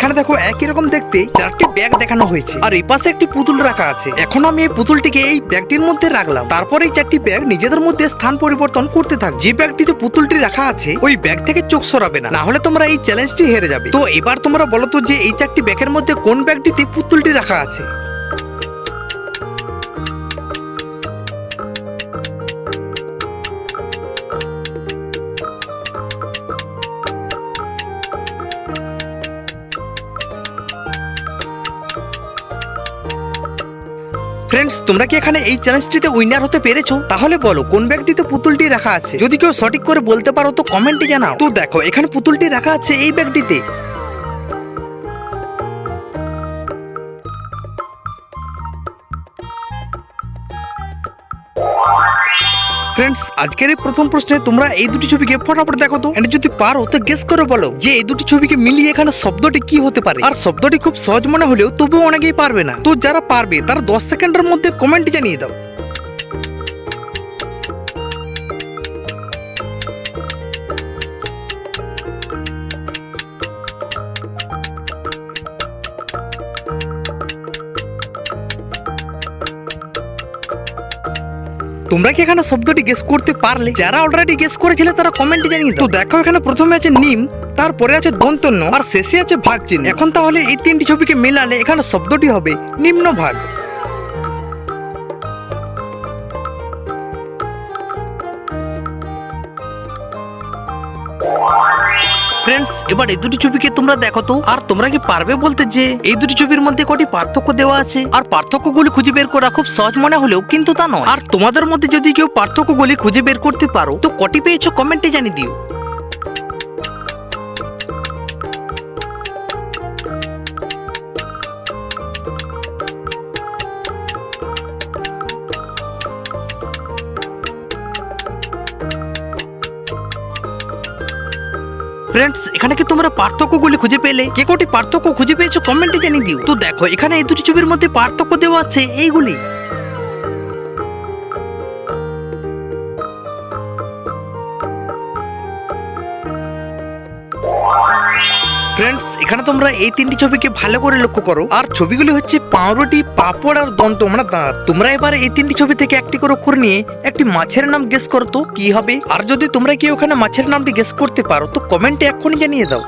এখানে দেখো একই রকম দেখতে চারটি ব্যাগ দেখানো হয়েছে। আর এই পাশে একটি পুতুল রাখা আছে। এখন আমি এই পুতুলটিকে এই ব্যাগটির মধ্যে রাখলাম। তারপর এই চারটি ব্যাগ নিজেদের মধ্যে স্থান পরিবর্তন করতে থাক। যে ব্যাগটিতে পুতুলটি রাখা আছে, ওই ব্যাগ থেকে চোখ সরাবে না। না হলে তোমরা এই চ্যালেঞ্জটি হেরে যাবে। তো এবার তোমরা বলো তো যে এই চারটি ব্যাগের মধ্যে কোন ব্যাগটিতে পুতুলটি রাখা আছে? ফ্রেন্ডস তোমরা কি এখানে এই চ্যালেঞ্জটিতে উইনার হতে পেরেছ? তাহলে বলো, কোন ব্যাগটিতে পুতুলটি রাখা আছে? যদি কেউ সঠিক করে বলতে পারো, তো কমেন্টে জানাও। তো দেখো, এখানে পুতুলটি রাখা আছে এই ব্যাগটিতে ফ্রেন্ডস আজকের এই প্রথম প্রশ্নে তোমরা এই দুটি ছবিকে ফটাফট দেখো তো। এন্ড যদি পারো, তো গেস করে বলো যে এই দুটি ছবিকে মিলিয়ে এখানে শব্দটি কি হতে পারে। আর শব্দটি খুব সহজ মনে হলেও তবুও অনেকেই পারবে না। তো যারা পারবে, তারা দশ সেকেন্ডের মধ্যে কমেন্ট জানিয়ে দাও। তোমরা কি এখানে শব্দটি গেস করতে পারলে? যারা অলরেডি গেস করেছিলে তারা কমেন্টে জানিয়ে তো দেখো, এখানে প্রথমে আছে নিম, তারপরে আছে দন্তন্য, আর শেষে আছে ভাগ চিহ্ন এখন তাহলে এই তিনটি ছবিকে মেলালে এখানে শব্দটি হবে নিম্ন ভাগ। ফ্রেন্ডস এবার এই দুটি ছবিকে তোমরা দেখো তো। আর তোমরা কি পারবে বলতে যে, এই দুটি ছবির মধ্যে কটি পার্থক্য দেওয়া আছে? আর পার্থক্যগুলি খুঁজে বের করা খুব সহজ মনে হলেও কিন্তু তা নয়। আর তোমাদের মধ্যে যদি কেউ পার্থক্যগুলি খুঁজে বের করতে পারো, তো কটি পেয়েছ কমেন্টে জানিয়ে দিও। ফ্রেন্ডস এখানে কি তোমরা পার্থক্যগুলি খুঁজে পেলে? কে কোটি পার্থক্য খুঁজে পেয়েছ? কমেন্টে জানিয়ে দিও। তো দেখো, এখানে এই দুটি ছবির মধ্যে পার্থক্য দেওয়া আছে, এইগুলি। ফ্রেন্ডস এখানে তোমরা এই তিনটি ছবিকে ভালো করে লক্ষ্য করো। আর ছবিগুলি হচ্ছে পাউরুটি, পাপড় আর দন্ত মানে দাঁত। তোমরা এবার এই তিনটি ছবি থেকে একটি করে অক্ষর নিয়ে একটি মাছের নাম গেস করো তো, কি হবে? আর যদি তোমরা কি ওখানে মাছের নামটি গেস করতে পারো, তো কমেন্টে এক্ষুনি জানিয়ে দাও।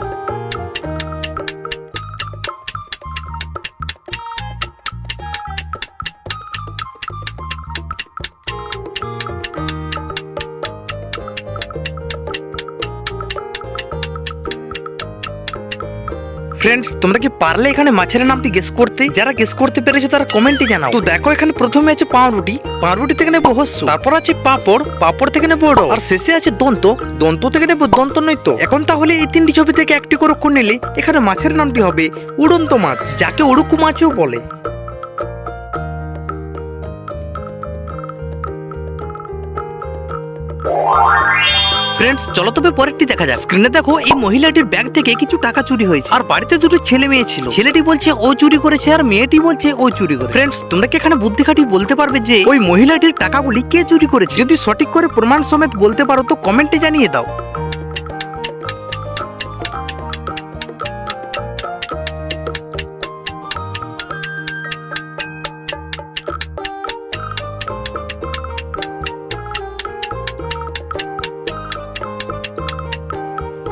ফ্রেন্ডস তোমরা কি পারলে এখানে মাছের নামটি গেস করতে? যারা গেস করতে পেরেছ তারা কমেন্টে জানাও। তো দেখো, এখানে প্রথমে আছে পাউরুটি। পাউরুটি থেকে নেব হস্য তারপর আছে পাপড়। পাপড় থেকে নেব আর শেষে আছে দন্ত। দন্ত থেকে নেব দন্ত নয় তো। এখন তাহলে এই তিনটি ছবি থেকে একটি করে নিলে এখানে মাছের নামটি হবে উড়ন্ত মাছ, যাকে উড়ুকু মাছও বলে। ফ্রেন্ডস চলো তবে পরেরটি দেখা যাক। স্ক্রিনে দেখো, এই মহিলাটির ব্যাগ থেকে কিছু টাকা চুরি হয়েছে। আর বাড়িতে দুটো ছেলে মেয়ে ছিল। ছেলেটি বলছে, ও চুরি করেছে আর মেয়েটি বলছে, ও চুরি করে ফ্রেন্ডস তোমরা কি এখানে বুদ্ধি খাটি বলতে পারবে যে, ওই মহিলাটির টাকাগুলি কে চুরি করেছে? যদি সঠিক করে প্রমাণ সমেত বলতে পারো, তো কমেন্টে জানিয়ে দাও।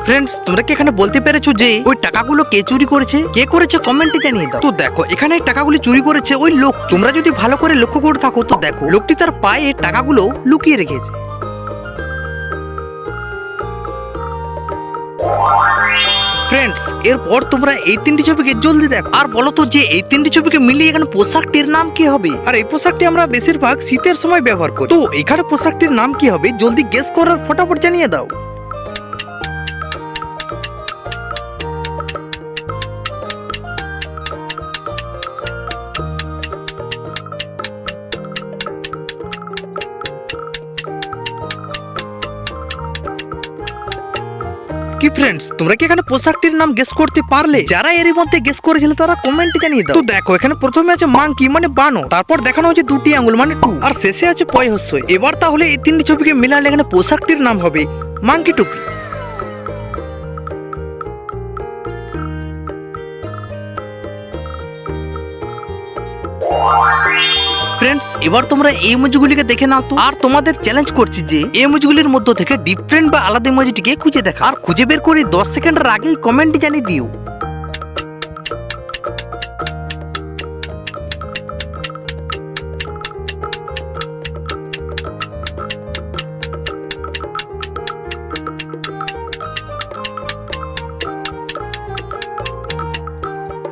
ফ্রেন্ডস তোমরা কি এখানে বলতে পেরেছ যে ওই টাকাগুলো কে চুরি করেছে? কে করেছে? কমেন্টে জানিয়ে দাও। তো দেখো, এখানে টাকাগুলি চুরি করেছে ওই লোক। তোমরা যদি ভালো করে লক্ষ্য করে থাকো, তো দেখো, লোকটি তার পায়ে টাকাগুলো লুকিয়ে রেখেছে। ফ্রেন্ডস এরপর তোমরা এই তিনটি ছবিকে জলদি দেখো। আর বলো তো যে এই তিনটি ছবিকে মিলিয়ে এখানে পোশাকটির নাম কি হবে? আর এই পোশাকটি আমরা বেশিরভাগ শীতের সময় ব্যবহার করি। তো এখানে পোশাকটির নাম কি হবে? জলদি গেস করার ফটাফট জানিয়ে দাও। কি ফ্রেন্ডস তোমরা কি এখানে পোশাকটির নাম গেস করতে পারলে? যারা এর মধ্যে গেস করেছিল তারা কমেন্ট জানিয়ে দাও। তো দেখো, এখানে প্রথমে আছে মাংকি মানে বানো তারপর দেখানো হচ্ছে দুটি আঙ্গুল মানে টু আর শেষে আছে পয় হস্য এবার তাহলে এই তিনটি ছবিকে মিলালে এখানে পোশাকটির নাম হবে মাংকি টুপি। ফ্রেন্ডস এবার তোমরা এই ইমোজিগুলিকে দেখে নাও তো। আর তোমাদের চ্যালেঞ্জ করছি যে, এই ইমোজিগুলির মধ্য থেকে ডিফারেন্ট বা আলাদা ইমোজিটিকে খুঁজে দেখা। আর খুঁজে বের করে দশ সেকেন্ডের আগেই কমেন্টে জানিয়ে দিও।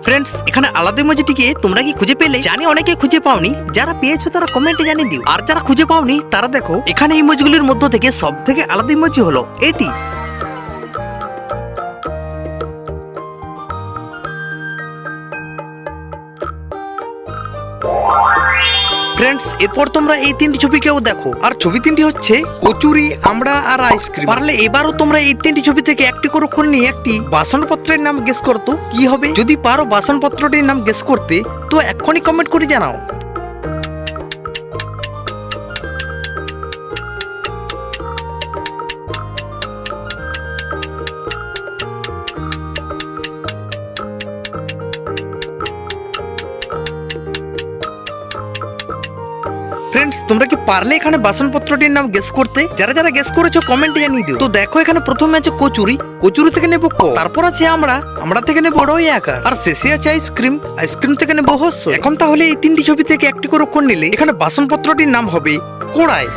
ফ্রেন্ডস এখানে আলাদা ইমোজিটিকে তোমরা কি খুঁজে পেলে? জানি অনেকে খুঁজে পাওনি। যারা পেয়েছ তারা কমেন্টে জানিয়ে দিও। আর যারা খুঁজে পাওনি, তারা দেখো, এখানে ইমোজগুলির মধ্য থেকে সব থেকে আলাদা ইমোজি হলো এটি ফ্রেন্ডস এরপর তোমরা এই তিনটি ছবিকেও দেখো। আর ছবি তিনটি হচ্ছে কচুরি আমরা আর আইসক্রিম। পারলে এবারও তোমরা এই তিনটি ছবি থেকে একটি করে খুন নিয়ে একটি বাসনপত্রের নাম গেস করতো কি হবে? যদি পারো বাসনপত্রটির নাম গেস করতে, তো এক্ষুনি কমেন্ট করে জানাও। তোমরা কি পারলে এখানে বাসনপত্রটির নাম গেস করতে? যারা যারা গেস করেছ কমেন্টে জানিয়ে দিও। তো দেখো, এখানে প্রথমে আছে কচুরি। কচুরি থেকে নেব ক? তারপর আছে আমরা। আমরা থেকে নেব রই একা। আর শেষে আছে আইসক্রিম। আইসক্রিম থেকে নেব হস্য এখন তাহলে এই তিনটি ছবি থেকে একটি করে কোন নিলে এখানে বাসনপত্রটির নাম হবে কোড়াই।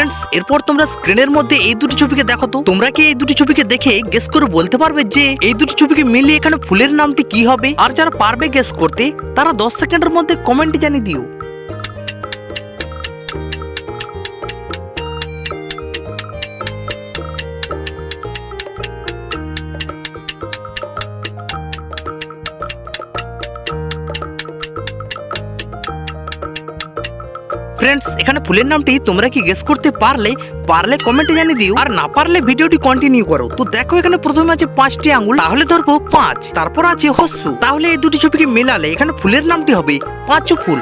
ফ্রেন্ডস এরপর তোমরা স্ক্রিনের মধ্যে এই দুটি ছবিকে দেখো তো। তোমরা কি এই দুটি ছবিকে দেখে গেস করে বলতে পারবে যে এই দুটি ছবিকে মিলিয়ে এখানে ফুলের নামটি কি হবে? আর যারা পারবে গেস করতে, তারা দশ সেকেন্ডের মধ্যে কমেন্ট জানিয়ে দিও। ফ্রেন্ডস এখানে ফুলের নামটি তোমরা কি গেস করতে পারলে পারলে কমেন্টে জানিয়ে দিও, আর না পারলে ভিডিওটি কন্টিনিউ করো। তো দেখো এখানে প্রথমে আছে পাঁচটি আঙুল, তাহলে ধরবো পাঁচ, তারপর আছে হস্যু। তাহলে এই দুটি ছবিকে মেলালে এখানে ফুলের নামটি হবে পাঁচ ফুল।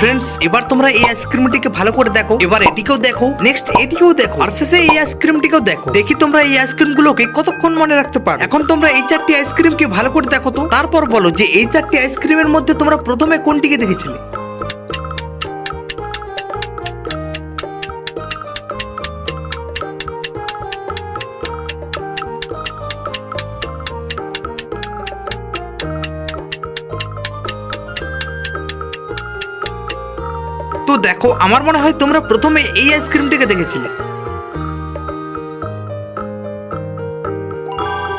ফ্রেন্ডস এবার তোমরা এই আইসক্রিমটিকে ভালো করে দেখো। এবার এটিকেও দেখো। নেক্সট এটিকেও দেখো। আর শেষে এই আইসক্রিমটিকেও দেখো। দেখি তোমরা এই আইসক্রিম গুলোকে কতক্ষণ মনে রাখতে পারো। এখন তোমরা এই চারটি আইসক্রিমকে ভালো করে দেখো তো। তারপর বলো যে এই চারটি আইসক্রিমের মধ্যে তোমরা প্রথমে কোনটিকে দেখেছিলে? তো দেখো, আমার মনে হয় তোমরা প্রথমে এই আইসক্রিমটিকে দেখেছিলে।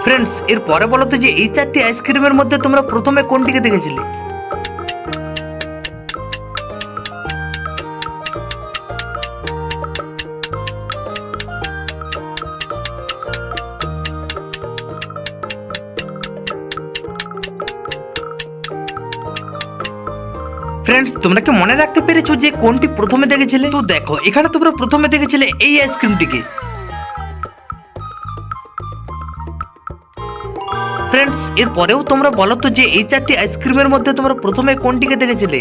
ফ্রেন্ডস এর পরে বলো তো যে এই চারটি আইসক্রিমের মধ্যে তোমরা প্রথমে কোনটিকে দেখেছিলে? ফ্রেন্ডস তোমরা কি মনে রাখতে পেরেছ যে কোনটি প্রথমে দেখেছিলে? তো দেখো, এখানে তোমরা প্রথমে দেখেছিলে এই আইসক্রিমটিকে ফ্রেন্ডস এর পরেও তোমরা বলো তো যে এই চারটি আইসক্রিমের মধ্যে তোমরা প্রথমে কোনটিকে দেখেছিলে?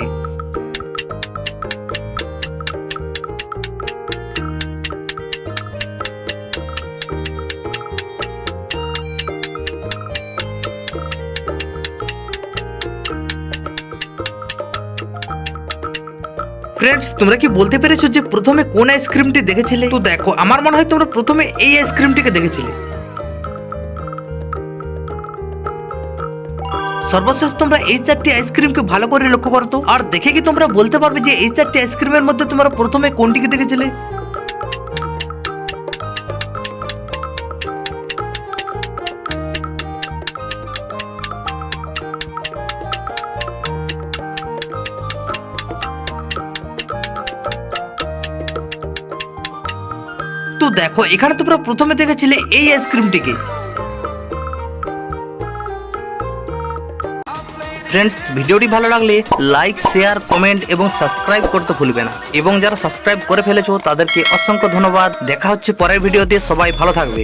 ফ্রেন্ডস তোমরা কি বলতে পেরেছ যে প্রথমে কোন আইসক্রিমটি দেখেছিলে? তো দেখো, আমার মনে হয় তোমরা প্রথমে এই আইসক্রিমটিকে দেখেছিলে। সর্বশেষ তোমরা এই চারটি আইসক্রিমকে ভালো করে লক্ষ্য করতো আর দেখে কি তোমরা বলতে পারবে যে এই চারটি আইসক্রিমের মধ্যে তোমরা প্রথমে কোনটিকে দেখেছিলে? তো দেখো, এখানে তোমরা প্রথমে দেখেছিলে এই আইসক্রিমটিকে। ফ্রেন্ডস ভিডিওটি ভালো লাগলে লাইক শেয়ার কমেন্ট এবং সাবস্ক্রাইব করতে ভুলবে না। এবং যারা সাবস্ক্রাইব করে ফেলেছো, তাদেরকে অসংখ্য ধন্যবাদ। দেখা হচ্ছে পরের ভিডিওতে, সবাই ভালো থাকবে।